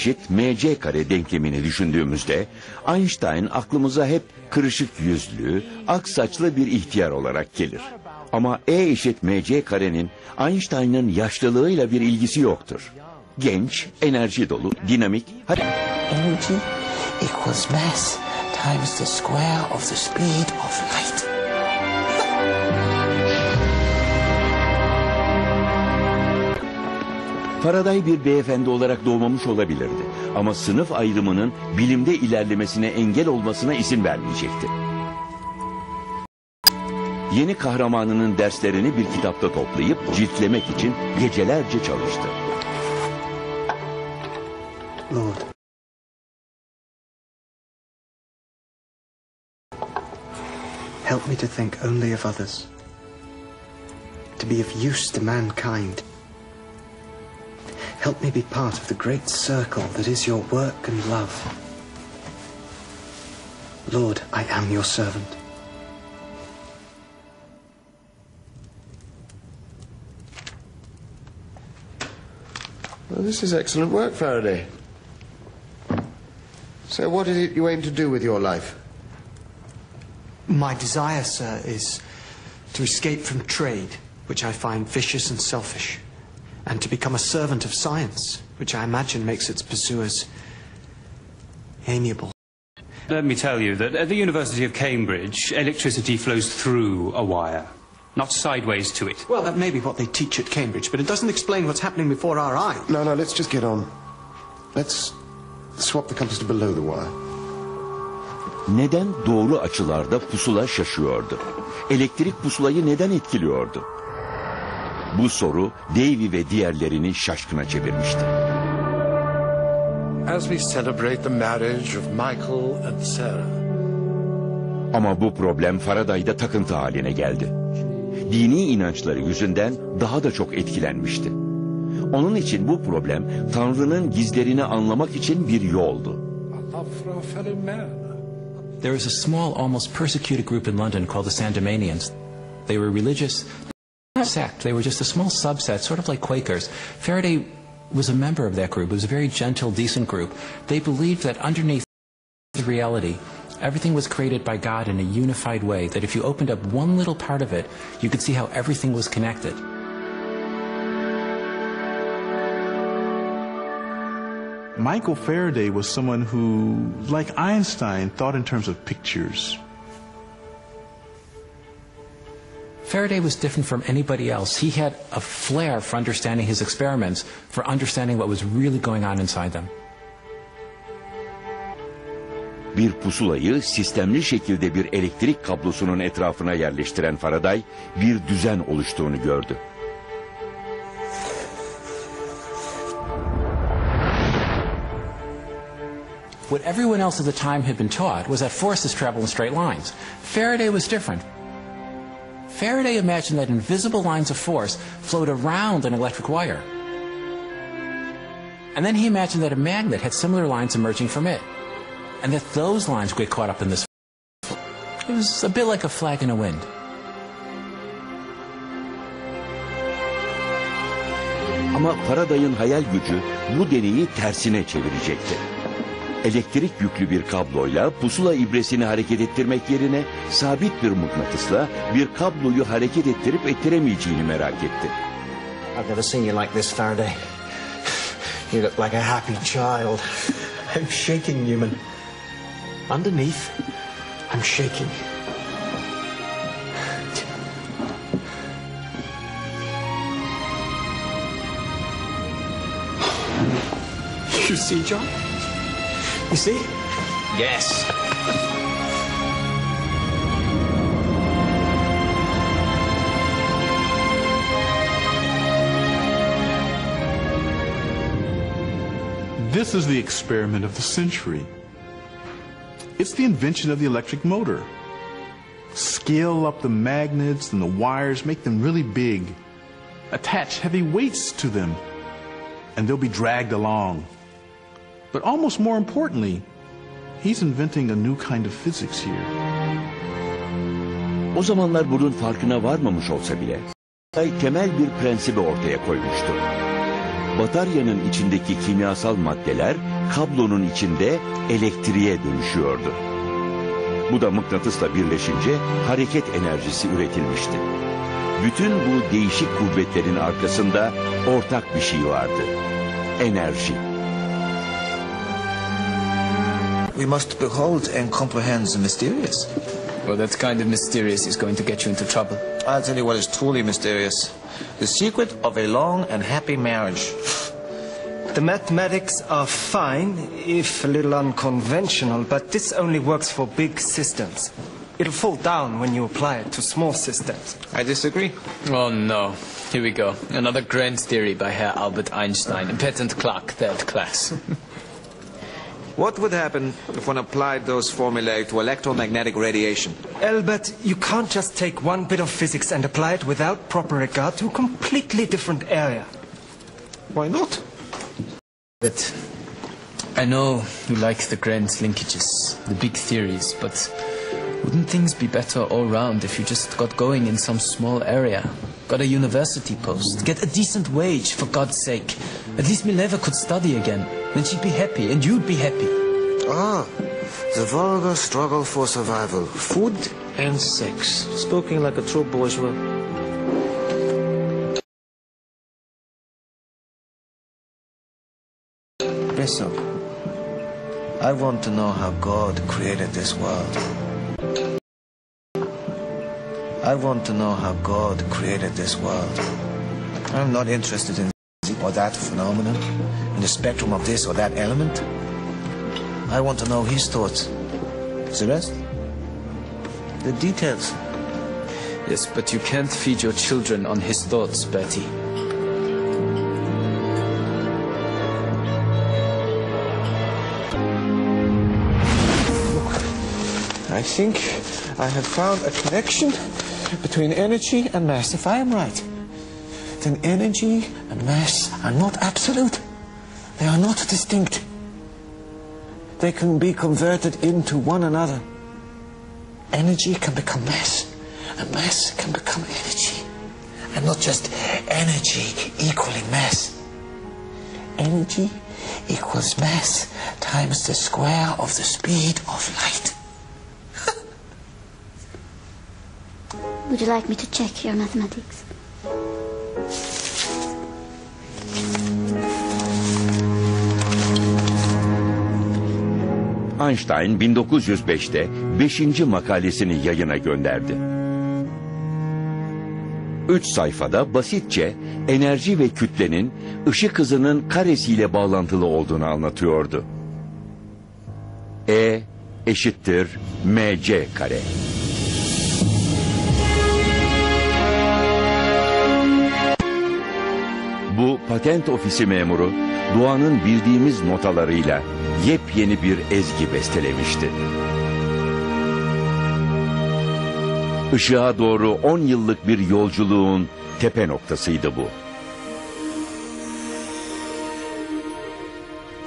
eşit mc kare denklemini düşündüğümüzde Einstein aklımıza hep kırışık yüzlü, ak saçlı bir ihtiyar olarak gelir. Ama E eşit mc karenin Einstein'ın yaşlılığıyla bir ilgisi yoktur. Genç, enerji dolu, dinamik, Energy equals mass times the square of the speed of light. Faraday bir beyefendi olarak doğmamış olabilirdi. Ama sınıf ayrımının bilimde ilerlemesine engel olmasına izin vermeyecekti. Yeni kahramanının derslerini bir kitapta toplayıp ciltlemek için gecelerce çalıştı. Help me to think only of others, to be of use to mankind. Help me be part of the great circle that is your work and love. Lord, I am your servant. Well, this is excellent work, Faraday. So, what is it you aim to do with your life? My desire, sir, is to escape from trade, which I find vicious and selfish, and to become a servant of science, which I imagine makes its pursuers amiable. Let me tell you that at the University of Cambridge, electricity flows through a wire, not sideways to it. Well, that may be what they teach at Cambridge, but it doesn't explain what's happening before our eyes. No, no, let's just get on. Let's swap the compass to below the wire. Neden doğru açılarda pusula şaşıyordu? Elektrik pusulayı neden etkiliyordu? Bu soru Davy ve diğerlerini şaşkına çevirmişti. As we celebrate the marriage of Michael and Sarah, Ama bu problem Faraday'da takıntı haline geldi. Dini inançları yüzünden daha da çok etkilenmişti. Onun için bu problem Tanrı'nın gizlerini anlamak için bir yoldu. There was a small, almost persecuted group in London called the Sandemanians. They were religious sect. They were just a small subset, sort of like Quakers. Faraday was a member of that group. It was a very gentle, decent group. They believed that underneath the reality, everything was created by God in a unified way, that if you opened up one little part of it, you could see how everything was connected. Michael Faraday was someone who, like Einstein, thought in terms of pictures. Faraday was different from anybody else. He had a flair for understanding his experiments, for understanding what was really going on inside them. bir pusulayı sistemli şekilde bir elektrik kablosunun etrafına yerleştiren Faraday bir düzen oluştuğunu gördü. What everyone else at the time had been taught was that forces travel in straight lines. Faraday was different. Faraday imagined that invisible lines of force flowed around an electric wire. And then he imagined that a magnet had similar lines emerging from it. And that those lines would get caught up in this. It was a bit like a flag in the wind. Ama Faraday'ın hayal gücü bu deneyi tersine çevirecekti. Elektrik yüklü bir kabloyla pusula ibresini hareket ettirmek yerine sabit bir mıknatısla bir kabloyu hareket ettirip ettiremeyeceğini merak etti. I've never seen you like this, Faraday. You look like a happy child. I'm shaking, Newman. Underneath, I'm shaking. You see, John? You see? Yes. This is the experiment of the century. It's the invention of the electric motor. Scale up the magnets and the wires, make them really big. Attach heavy weights to them, and they'll be dragged along. But almost more importantly, he's inventing a new kind of physics here. O zamanlar bunun farkına varmamış olsa bile temel bir prensibi ortaya koymuştu. Bataryanın içindeki kimyasal maddeler kablonun içinde elektriğe dönüşüyordu. Bu da mıknatısla birleşince hareket enerjisi üretilmişti. Bütün bu değişik kuvvetlerin arkasında ortak bir şey vardı. Enerji. We must behold and comprehend the mysterious. Well, that kind of mysterious is going to get you into trouble. I'll tell you what is truly mysterious. The secret of a long and happy marriage. The mathematics are fine, if a little unconventional, but this only works for big systems. It'll fall down when you apply it to small systems. I disagree. Oh no. Here we go. Another grand theory by Herr Albert Einstein. A patent clock, third class. What would happen if one applied those formulae to electromagnetic radiation? Albert, you can't just take one bit of physics and apply it without proper regard to a completely different area. Why not? But I know you like the grand linkages, the big theories, but wouldn't things be better all round if you just got going in some small area? Got a university post, get a decent wage, for God's sake. At least Mileva could study again. Then she'd be happy, and you'd be happy. Ah, the vulgar struggle for survival. Food and sex. Spoken like a true bourgeois. Listen, I want to know how God created this world. I want to know how God created this world. I'm not interested in this or that phenomenon, in the spectrum of this or that element. I want to know his thoughts. The rest? The details. Yes, but you can't feed your children on his thoughts, Bertie. I think I have found a connection between energy and mass. If I am right, then energy and mass are not absolute. They are not distinct. They can be converted into one another. Energy can become mass, and mass can become energy. And not just energy equaling mass. Energy equals mass times the square of the speed of light. Would you like me to check your mathematics? Einstein 1905'te 5. makalesini yayına gönderdi. Üç sayfada basitçe enerji ve kütlenin ışık hızının karesiyle bağlantılı olduğunu anlatıyordu. E eşittir mc kare. Bu patent ofisi memuru doğanın bildiğimiz notalarıyla yepyeni bir ezgi bestelemişti. Işığa doğru 10 yıllık bir yolculuğun tepe noktasıydı bu.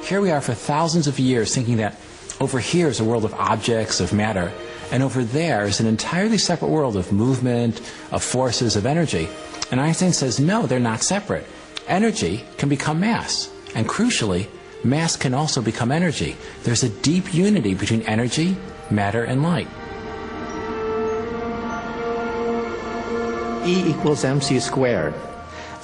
Here we are for thousands of years thinking that over here is a world of objects, of matter, and over there is an entirely separate world of movement, of forces, of energy. And Einstein says, no, they're not separate. Energy can become mass, and crucially, mass can also become energy. There's a deep unity between energy, matter, and light. E equals mc squared.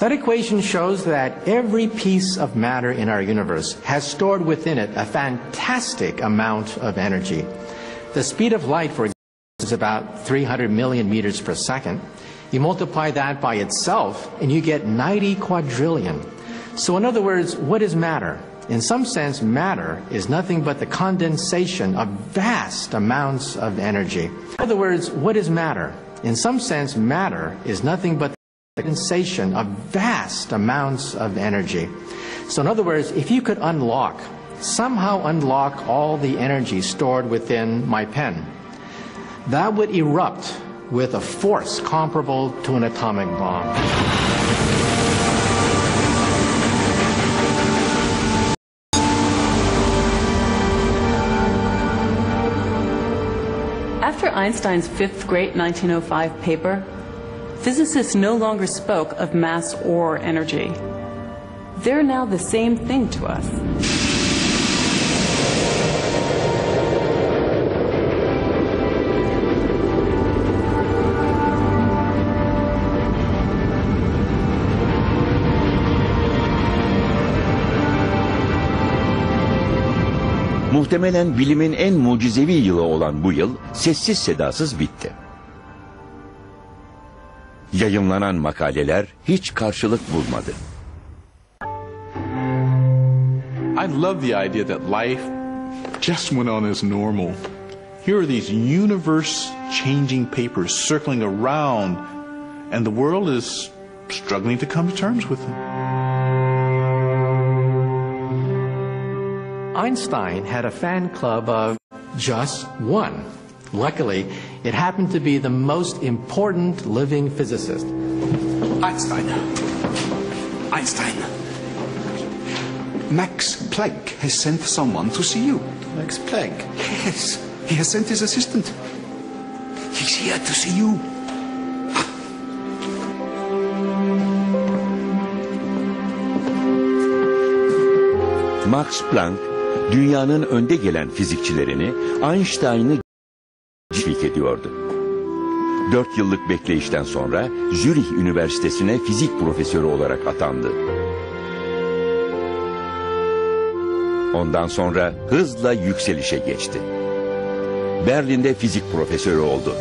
That equation shows that every piece of matter in our universe has stored within it a fantastic amount of energy. The speed of light, for example, is about 300 million meters per second. You multiply that by itself, and you get 90 quadrillion. So, in other words, what is matter? In some sense, matter is nothing but the condensation of vast amounts of energy. In other words, what is matter? In some sense, matter is nothing but the condensation of vast amounts of energy. So, in other words, if you could unlock, somehow unlock all the energy stored within my pen, that would erupt with a force comparable to an atomic bomb. Einstein's fifth great 1905 paper, physicists no longer spoke of mass or energy. They're now the same thing to us. Muhtemelen bilimin en mucizevi yılı olan bu yıl sessiz sedasız bitti. Yayınlanan makaleler hiç karşılık bulmadı. I love the idea that life just went on as normal. Here are these universe changing papers circling around, and the world is struggling to come to terms with them. Einstein had a fan club of just one. Luckily, it happened to be the most important living physicist. Einstein. Einstein. Max Planck has sent someone to see you. Max Planck? Yes. He has sent his assistant. He's here to see you. Max Planck, dünyanın önde gelen fizikçilerini Einstein'ı teşvik ediyordu. Dört yıllık bekleyişten sonra Zürih Üniversitesi'ne fizik profesörü olarak atandı. Ondan sonra hızla yükselişe geçti. Berlin'de fizik profesörü oldu.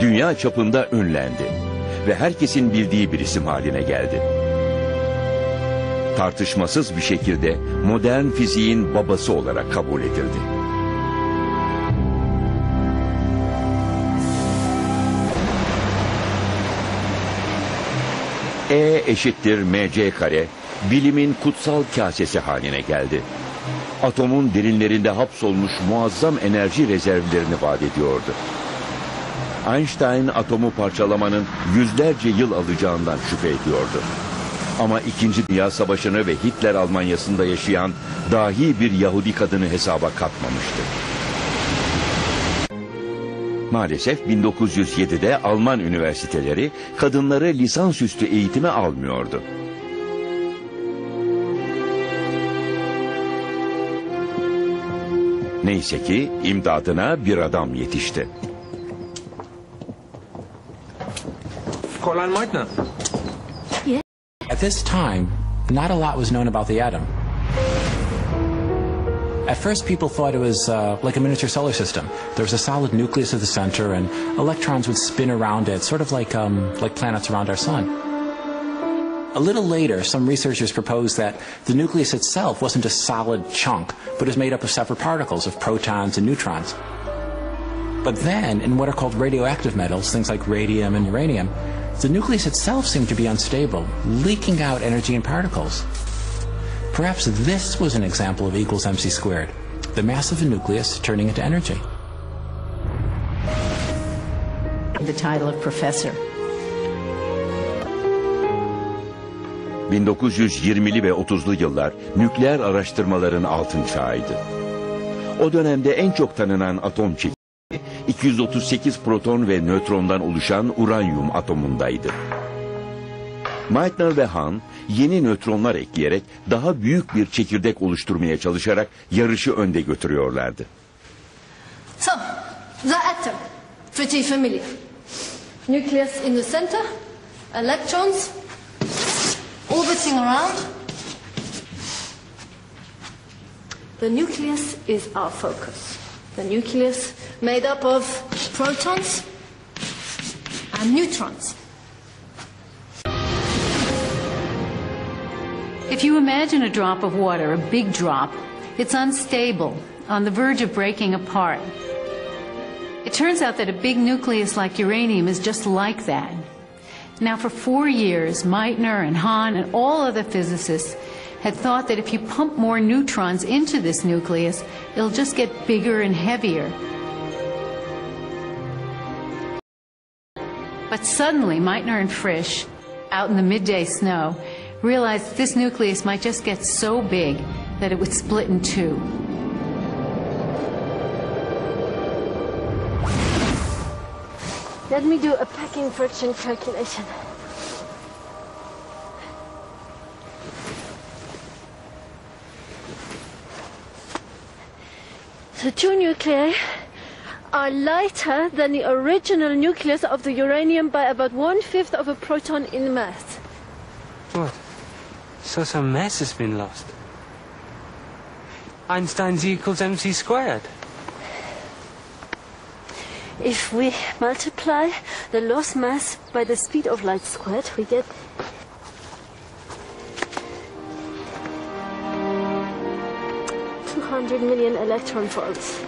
Dünya çapında ünlendi ve herkesin bildiği bir isim haline geldi. Tartışmasız bir şekilde modern fiziğin babası olarak kabul edildi. E eşittir mc kare bilimin kutsal kasesi haline geldi. Atomun derinlerinde hapsolmuş muazzam enerji rezervlerini vaat ediyordu. Einstein atomu parçalamanın yüzlerce yıl alacağından şüphe ediyordu. Ama İkinci Dünya Savaşı'nı ve Hitler Almanyası'nda yaşayan dahi bir Yahudi kadını hesaba katmamıştı. Maalesef 1907'de Alman üniversiteleri kadınları lisansüstü eğitime almıyordu. Neyse ki imdadına bir adam yetişti. Fräulein Meutner. At this time, not a lot was known about the atom. At first, people thought it was uh, like a miniature solar system. There was a solid nucleus at the center, and electrons would spin around it, sort of like um, like planets around our sun. A little later, some researchers proposed that the nucleus itself wasn't a solid chunk, but is made up of separate particles of protons and neutrons. But then, in what are called radioactive metals, things like radium and uranium, the nucleus itself seemed to be unstable, leaking out energy in particles. Perhaps this was an example of E equals mc squared, the mass of a nucleus turning into energy. The title of professor. 1920'li ve 30'lu yıllar nükleer araştırmaların altın çağıydı. O dönemde en çok tanınan atom çekirdeği 238 proton ve nötrondan oluşan uranyum atomundaydı. Meitner ve Hahn yeni nötronlar ekleyerek daha büyük bir çekirdek oluşturmaya çalışarak yarışı önde götürüyorlardı. So, the atom, pretty familiar. Nucleus in the center, electrons orbiting around. The nucleus is our focus. The nucleus made up of protons and neutrons. If you imagine a drop of water, a big drop, it's unstable, on the verge of breaking apart. It turns out that a big nucleus like uranium is just like that. Now, for four years, Meitner and Hahn and all other physicists had thought that if you pump more neutrons into this nucleus, it'll just get bigger and heavier. But suddenly, Meitner and Frisch, out in the midday snow, realized this nucleus might just get so big that it would split in two. Let me do a packing friction calculation. So two nuclei are lighter than the original nucleus of the uranium by about one-fifth of a proton in mass. What? So some mass has been lost. Einstein's E equals mc squared. If we multiply the lost mass by the speed of light squared, we get two hundred million electron volts.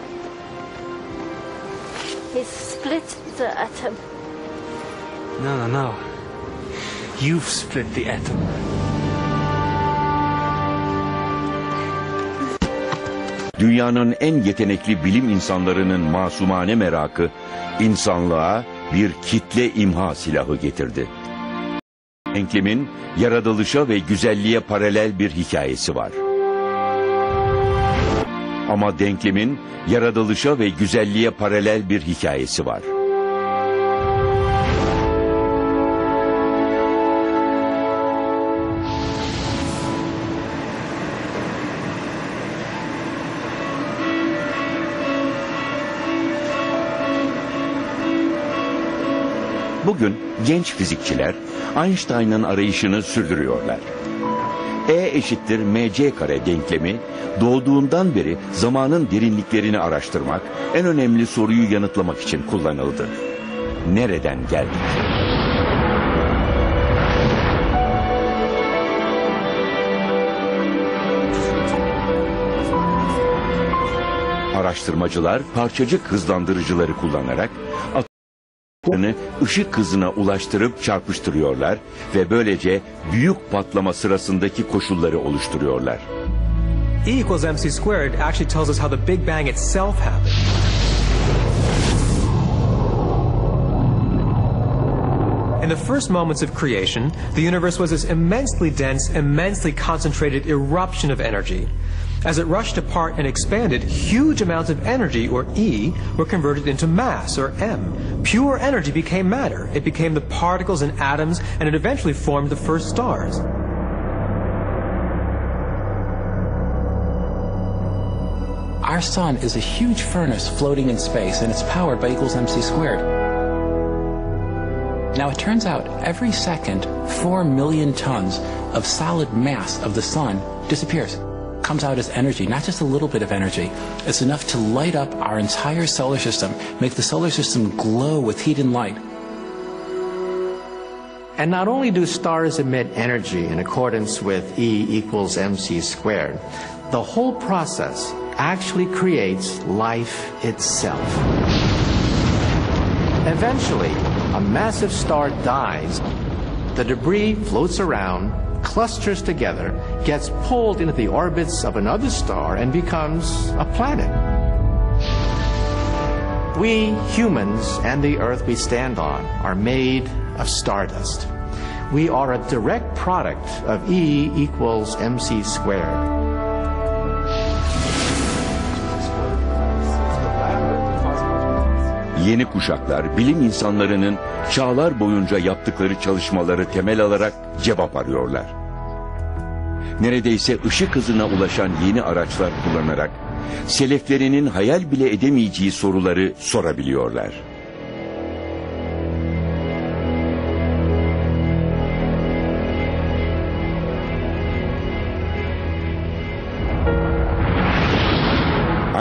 He split the atom. No, no, no. You've split the atom. Dünyanın en yetenekli bilim insanlarının masumane merakı insanlığa bir kitle imha silahı getirdi. Denklemin yaratılışa ve güzelliğe paralel bir hikayesi var. Ama denklemin yaratılışa ve güzelliğe paralel bir hikayesi var. Bugün genç fizikçiler Einstein'ın arayışını sürdürüyorlar. E eşittir mc kare denklemi doğduğundan beri zamanın derinliklerini araştırmak, en önemli soruyu yanıtlamak için kullanıldı. Nereden geldik? Araştırmacılar parçacık hızlandırıcıları kullanarak atomlarını ışık hızına ulaştırıp çarpıştırıyorlar ve böylece büyük patlama sırasındaki koşulları oluşturuyorlar. E equals mc squared actually tells us how the Big Bang itself happened. In the first moments of creation, the universe was this immensely dense, immensely concentrated eruption of energy. As it rushed apart and expanded, huge amounts of energy, or E, were converted into mass, or M. Pure energy became matter. It became the particles and atoms, and it eventually formed the first stars. Our sun is a huge furnace floating in space, and it's powered by equals mc squared. Now, it turns out every second, 4 million tons of solid mass of the sun disappears. Comes out as energy, not just a little bit of energy. It's enough to light up our entire solar system, make the solar system glow with heat and light. And not only do stars emit energy in accordance with E equals mc squared, the whole process actually creates life itself. Eventually, a massive star dies. The debris floats around, clusters together, gets pulled into the orbits of another star, and becomes a planet. We humans and the Earth we stand on are made of stardust. We are a direct product of E equals mc squared. Yeni kuşaklar bilim insanlarının çağlar boyunca yaptıkları çalışmaları temel alarak cevap arıyorlar. Neredeyse ışık hızına ulaşan yeni araçlar kullanarak seleflerinin hayal bile edemeyeceği soruları sorabiliyorlar.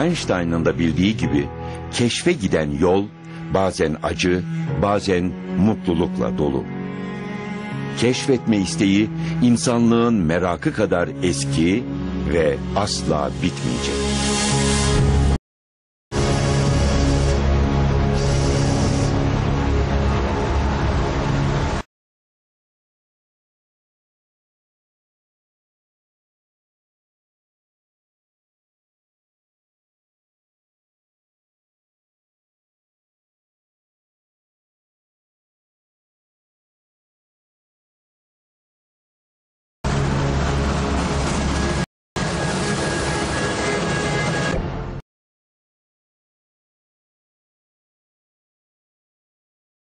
Einstein'ın da bildiği gibi keşfe giden yol bazen acı, bazen mutlulukla dolu. Keşfetme isteği insanlığın merakı kadar eski ve asla bitmeyecek.